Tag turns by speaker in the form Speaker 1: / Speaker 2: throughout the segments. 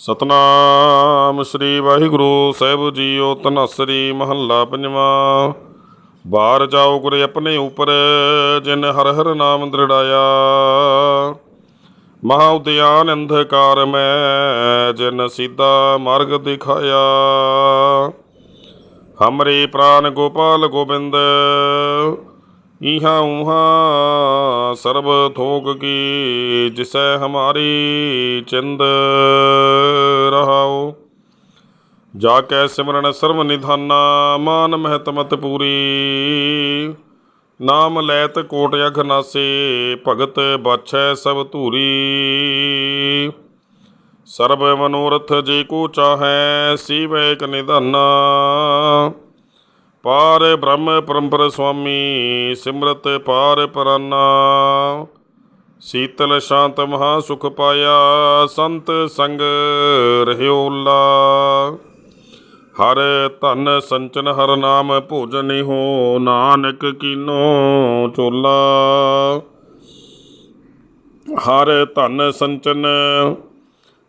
Speaker 1: ਸਤਨਾਮ ਸ੍ਰੀ ਵਾਹਿਗੁਰੂ ਸਾਹਿਬ ਜੀਓ ਤਨਸਰੀ ਮਹੱਲਾ ਪੰਜਵਾਂ। ਬਾਹਰ ਜਾਓ ਗੁਰੇ ਆਪਣੇ ਉਪਰ, ਜਿਨ ਹਰ ਹਰ ਨਾਮ ਦ੍ਰਿੜਾਇਆ। ਮਹਾ ਉਦਿਆਨ ਅੰਧਕਾਰ ਮੈਂ, ਜਿਨ ਸਿੱਧਾ ਮਾਰਗ ਦਿਖਾਇਆ। ਹਮਰੇ ਪ੍ਰਾਨ ਗੋਪਾਲ ਗੋਬਿੰਦ ਇਹਾ ਉਹਾ ਸਰਬ ਥੋਕ ਕੀ, ਜਿਸੈ ਹਮਾਰੀ ਚਿੰਦ। ਰਹਾਓ। ਜਾ ਕੈ ਸਿਮਰਨ ਸਰਵ ਨਿਧਾਨਾ, ਮਾਨ ਮਹਿਤਮਤ ਪੂਰੀ। ਨਾਮ ਲੈਤ ਕੋਟ ਅਖ ਨਾਸੇ, ਭਗਤ ਬਾਛੈ ਸਭ ਧੂਰੀ। ਸਰਬ ਮਨੋਰਥ ਜੇ ਕੋ ਚਾਹੈ, ਸੀਵੈ ਕ ਨਿਧਾਨਾ। ਪਾਰ ਬ੍ਰਹਮ ਪਰੰਪਰ ਸੁਆਮੀ, ਸਿਮਰਤ ਪਾਰ ਪਰਾਨਾ। ਸੀਤਲ ਸ਼ਾਂਤ ਮਹਾ ਸੁਖ ਪਾਇਆ, ਸੰਤ ਸੰਗ ਰਹਿਓਲਾ ਹਰ ਧਨ ਸੰਚਨ ਹਰ ਨਾਮ ਭੋਜਨ ਹੋ, ਨਾਨਕ ਕੀਨੋ ਚੋਲਾ। ਹਰ ਧਨ ਸੰਚਨ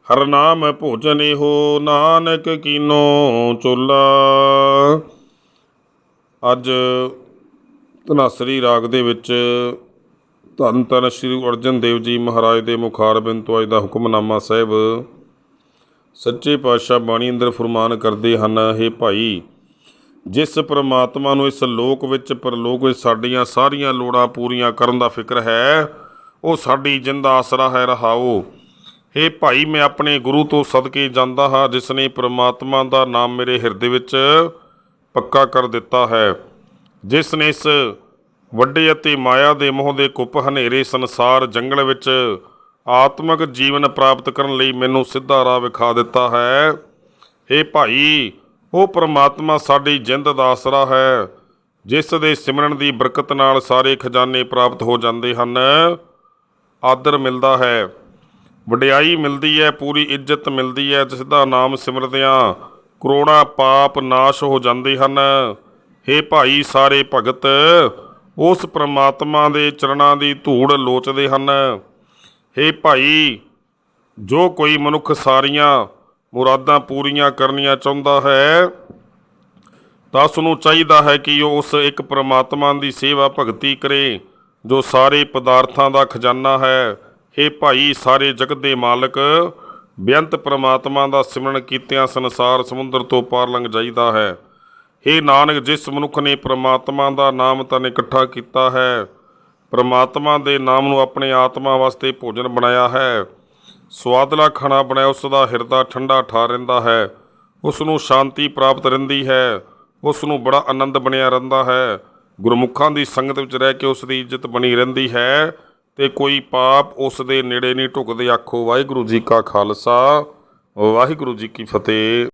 Speaker 1: ਹਰ ਨਾਮ ਭੋਜਨ ਹੋ, ਨਾਨਕ ਕੀਨੋ ਚੋਲਾ। ਅੱਜ ਧਨਾਸਰੀ ਰਾਗ ਦੇ ਵਿੱਚ ਧੰਨ ਧੰਨ ਸ੍ਰੀ ਗੁਰੂ ਅਰਜਨ ਦੇਵ ਜੀ ਮਹਾਰਾਜ ਦੇ ਮੁਖਾਰਬਿੰਦ ਤੋਂ ਅੱਜ ਦਾ ਹੁਕਮਨਾਮਾ ਸਾਹਿਬ। ਸੱਚੇ ਪਾਤਸ਼ਾਹ ਬਾਣੀ ਅੰਦਰ ਫਰਮਾਨ ਕਰਦੇ ਹਨ हे ਭਾਈ, ਜਿਸ ਪ੍ਰਮਾਤਮਾ ਨੂੰ ਇਸ ਲੋਕ ਵਿੱਚ ਪਰਲੋਕ ਵਿੱਚ ਸਾਡੀਆਂ ਸਾਰੀਆਂ ਲੋੜਾਂ ਪੂਰੀਆਂ ਕਰਨ ਦਾ ਫਿਕਰ ਹੈ, ਉਹ ਸਾਡੀ ਜਿੰਦਾ ਆਸਰਾ ਹੈ, ਰਹਾਓ। हे ਭਾਈ, ਮੈਂ ਆਪਣੇ ਗੁਰੂ ਤੋਂ ਸਦਕੇ ਜਾਂਦਾ ਹਾਂ ਜਿਸ ਨੇ ਪ੍ਰਮਾਤਮਾ ਦਾ ਨਾਮ ਮੇਰੇ ਹਿਰਦੇ ਵਿੱਚ ਪੱਕਾ ਕਰ ਦਿੱਤਾ ਹੈ। ਜਿਸ ਨੇ ਇਸ ਵੱਡੇ ਅਤੇ ਮਾਇਆ ਦੇ ਮੋਹ ਦੇ ਕੁੱਪ ਹਨੇਰੇ ਸੰਸਾਰ ਜੰਗਲ ਵਿੱਚ ਆਤਮਿਕ ਜੀਵਨ ਪ੍ਰਾਪਤ ਕਰਨ ਲਈ ਮੈਨੂੰ ਸਿੱਧਾ ਰਾਹ ਵਿਖਾ ਦਿੱਤਾ ਹੈ। ਇਹ ਭਾਈ, ਉਹ ਪ੍ਰਮਾਤਮਾ ਸਾਡੀ ਜਿੰਦ ਦਾ ਆਸਰਾ ਹੈ, ਜਿਸ ਦੇ ਸਿਮਰਨ ਦੀ ਬਰਕਤ ਨਾਲ ਸਾਰੇ ਖਜ਼ਾਨੇ ਪ੍ਰਾਪਤ ਹੋ ਜਾਂਦੇ ਹਨ। ਆਦਰ ਮਿਲਦਾ ਹੈ। ਵਡਿਆਈ ਮਿਲਦੀ ਹੈ, ਪੂਰੀ ਇੱਜ਼ਤ ਮਿਲਦੀ ਹੈ, ਜਿਸ ਦਾ ਨਾਮ ਸਿਮਰਦਿਆਂ ਕਰੋੜਾਂ ਪਾਪ ਨਾਸ਼ ਹੋ ਜਾਂਦੇ ਹਨ। हे ਭਾਈ, ਸਾਰੇ ਭਗਤ ਉਸ ਪ੍ਰਮਾਤਮਾ ਦੇ ਚਰਨਾਂ ਦੀ ਧੂੜ ਲੋਚਦੇ ਹਨ। हे ਭਾਈ, ਜੋ ਕੋਈ ਮਨੁੱਖ ਸਾਰੀਆਂ ਮੁਰਾਦਾਂ ਪੂਰੀਆਂ ਕਰਨੀਆਂ ਚਾਹੁੰਦਾ ਹੈ ਤਾਂ ਉਸ ਨੂੰ ਚਾਹੀਦਾ ਹੈ ਕਿ ਉਹ ਉਸ ਇੱਕ ਪ੍ਰਮਾਤਮਾ ਦੀ ਸੇਵਾ ਭਗਤੀ ਕਰੇ, ਜੋ ਸਾਰੇ ਪਦਾਰਥਾਂ ਦਾ ਖਜ਼ਾਨਾ ਹੈ। हे ਭਾਈ, ਸਾਰੇ ਜਗਤ ਦੇ ਮਾਲਕ, ਬੇਅੰਤ ਪ੍ਰਮਾਤਮਾ ਦਾ ਸਿਮਰਨ ਕੀਤਿਆਂ ਸੰਸਾਰ ਸਮੁੰਦਰ ਤੋਂ ਪਾਰ ਲੰਘ ਜਾਈਦਾ ਹੈ। हे ਨਾਨਕ, ਜਿਸ ਮਨੁੱਖ ਨੇ ਪ੍ਰਮਾਤਮਾ ਦਾ ਨਾਮ ਤਨ ਇਕੱਠਾ ਕੀਤਾ ਹੈ, ਪ੍ਰਮਾਤਮਾ ਦੇ ਨਾਮ ਨੂੰ ਆਪਣੇ ਆਤਮਾ ਵਾਸਤੇ ਭੋਜਨ ਬਣਾਇਆ ਹੈ। ਸਵਾਦਲਾ ਖਾਣਾ ਬਣਾਇਆ, ਉਸ ਦਾ ਹਿਰਦਾ ਠੰਡਾ ਠਾ ਰਹਿੰਦਾ ਹੈ। ਉਸ ਨੂੰ ਸ਼ਾਂਤੀ ਪ੍ਰਾਪਤ ਰਹਿੰਦੀ ਹੈ। ਉਸ ਨੂੰ ਬੜਾ ਆਨੰਦ ਬਣਿਆ ਰਹਿੰਦਾ ਹੈ। ਗੁਰਮੁਖਾਂ ਦੀ ਸੰਗਤ ਵਿੱਚ ਰਹਿ ਕੇ ਉਸ ਦੀ ਇੱਜ਼ਤ ਬਣੀ ਰਹਿੰਦੀ ਹੈ ਤੇ ਕੋਈ ਪਾਪ ਉਸ ਦੇ ਨੇੜੇ ਨਹੀਂ ਢੁਕਦੇ। ਆਖੋ, ਵਾਹਿਗੁਰੂ ਜੀ ਕਾ ਖਾਲਸਾ, ਵਾਹਿਗੁਰੂ ਜੀ ਕੀ ਫਤਿਹ।